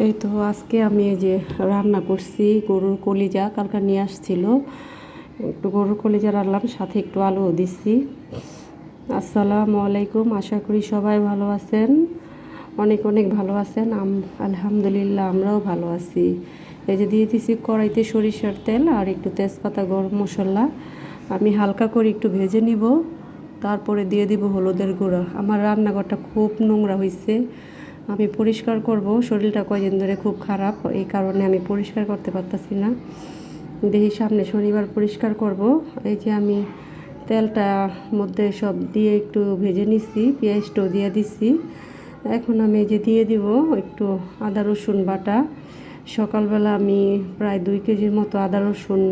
এই তো আজকে আমি এই যে রান্না করছি, গরুর কলিজা কালকে নিয়ে আসছিল। একটু গরুর কলিজা রান্নাম সাথে একটু আলুও দিচ্ছি। আসসালামু আলাইকুম, আশা করি সবাই ভালো আছেন। অনেক অনেক ভালো আছেন আলহামদুলিল্লাহ আমরাও ভালো আছি। এই যে দিয়ে দিছি কড়াইতে সরিষার তেল আর একটু তেজপাতা, গরম মশলা। আমি হালকা করে একটু ভেজে নিব, তারপরে দিয়ে দিব হলুদের গুঁড়া। আমার রান্নাঘরটা খুব নোংরা হয়েছে আমি পরিষ্কার করব, শরীরটা কয়দিন ধরে খুব খারাপ, এই কারণে আমি পরিষ্কার করতে পারতাছি না। দেখি সামনে শনিবার পরিষ্কার করব। এই যে আমি তেলটা মধ্যে সব দিয়ে একটু ভেজে নিছি, পেঁয়াজটাও দিয়ে দিছি। এখন আমি যে দিয়ে দিব একটু আদা, রসুন বাটা। সকালবেলা আমি প্রায় দুই কেজির মতো আদা, রসুন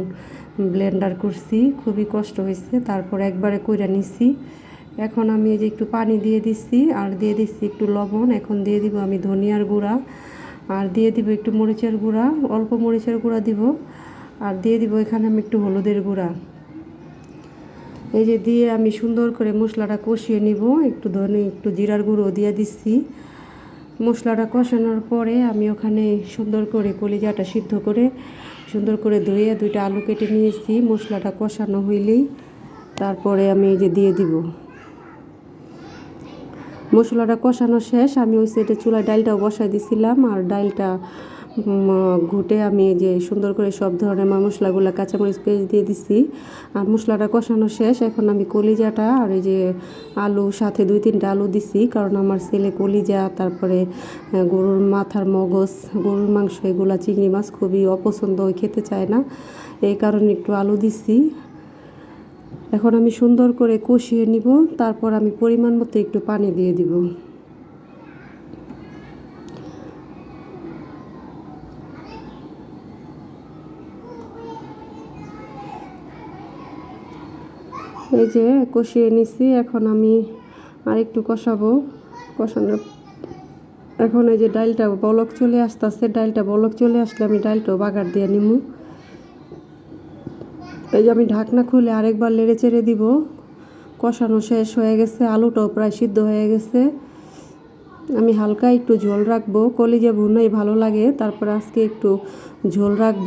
ব্লেন্ডার করছি, খুবই কষ্ট হয়েছে। তারপর একবারে কইরা নিছি। এখন আমি এই যে একটু পানি দিয়ে দিচ্ছি, আর দিয়ে দিচ্ছি একটু লবণ। এখন দিয়ে দিব আমি ধনিয়ার গুঁড়া, আর দিয়ে দিব একটু মরিচের গুঁড়া, অল্প মরিচের গুঁড়া দিব, আর দিয়ে দিব এখানে আমি একটু হলুদের গুঁড়া। এই যে দিয়ে আমি সুন্দর করে মশলাটা কষিয়ে নিব, একটু ধনে, একটু জিরার গুঁড়ো দিয়ে দিচ্ছি। মশলাটা কষানোর পরে আমি ওখানে সুন্দর করে কলিজাটা সিদ্ধ করে, সুন্দর করে ধুয়ে দুইটা আলু কেটে নিয়েছি। মশলাটা কষানো হইলেই তারপরে আমি এই যে দিয়ে দিব। মশলাটা কষানো শেষ। আমি ওই সাইডে চুলায় ডালটাও বসাই দিছিলাম। আর ডালটা ঘুটে আমি যে সুন্দর করে সব ধরনের মশলাগুলো কাঁচামরিচ পেস্ট দিয়ে দিছি। আর মশলাটা কষানো শেষ। এখন আমি কলিজাটা আর এই যে আলু, সাথে দুই তিনটা আলু দিছি। কারণ আমার ছেলে কলিজা, তারপরে গরুর মাথার মগজ, গরুর মাংস, এগুলা চিংড়ি মাছ খুবই অপছন্দ খেতে চায় না। এই কারণে একটু আলু দিছি। এখন আমি সুন্দর করে কষিয়ে নিব, তারপর আমি পরিমাণ মতো একটু পানি দিয়ে দিব। এই যে কষিয়ে নিছি, এখন আমি আর একটু কষাবো। কষানোর এখন এই যে ডালটা বলক চলে আসতেছে, ডালটা বলক চলে আসলে আমি ডালটাও বাগার দিয়ে নিমু। এই যে আমি ঢাকনা খুলে আরেকবার লেড়ে চেড়ে দিব। কষানো শেষ হয়ে গেছে, আলুটাও প্রায় সিদ্ধ হয়ে গেছে। আমি হালকা একটু ঝোল রাখব, কলিজা ভুনাই ভালো লাগে, তারপর আজকে একটু ঝোল রাখব।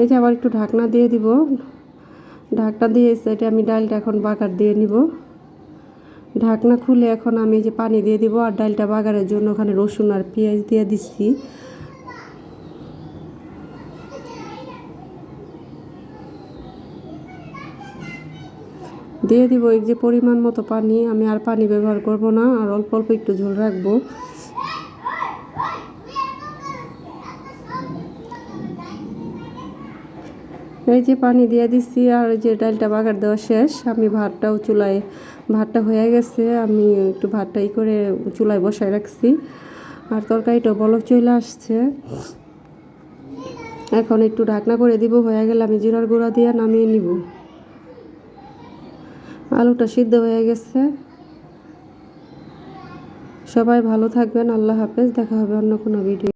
এই যে আবার একটু ঢাকনা দিয়ে দিব। ঢাকনা দিয়ে সেটা আমি ডালটা এখন বাকার দিয়ে নিব। ঢাকনা খুলে এখন আমি যে পানি দিয়ে দিব আর ডালটা বাগারের জন্য ওখানে রসুন আর পেঁয়াজ দিয়ে দিচ্ছি। দিয়ে দিব এই যে পরিমাণ মতো পানি, আমি আর পানি ব্যবহার করব না, আর অল্প অল্প একটু ঝোল রাখব। এই যে পানি দিয়ে দিচ্ছি আর যে ডালটা বাগার দেওয়া শেষ, আমি ভাতটাও চুলায়, ভাতটা হয়ে গেছে, আমি একটু ভাতটা ই করে চুলায় বসায় রাখছি। আর তরকারিটা বলক চলে আসছে। এখন একটু ঢাকনা করে দিব, হয়ে গেলে আমি জিরার গুঁড়া দিয়ে নামিয়ে নিব। আলুটা সিদ্ধ হয়ে গেছে। সবাই ভালো থাকবেন, আল্লাহ হাফেজ, দেখা হবে অন্য কোনো ভিডিও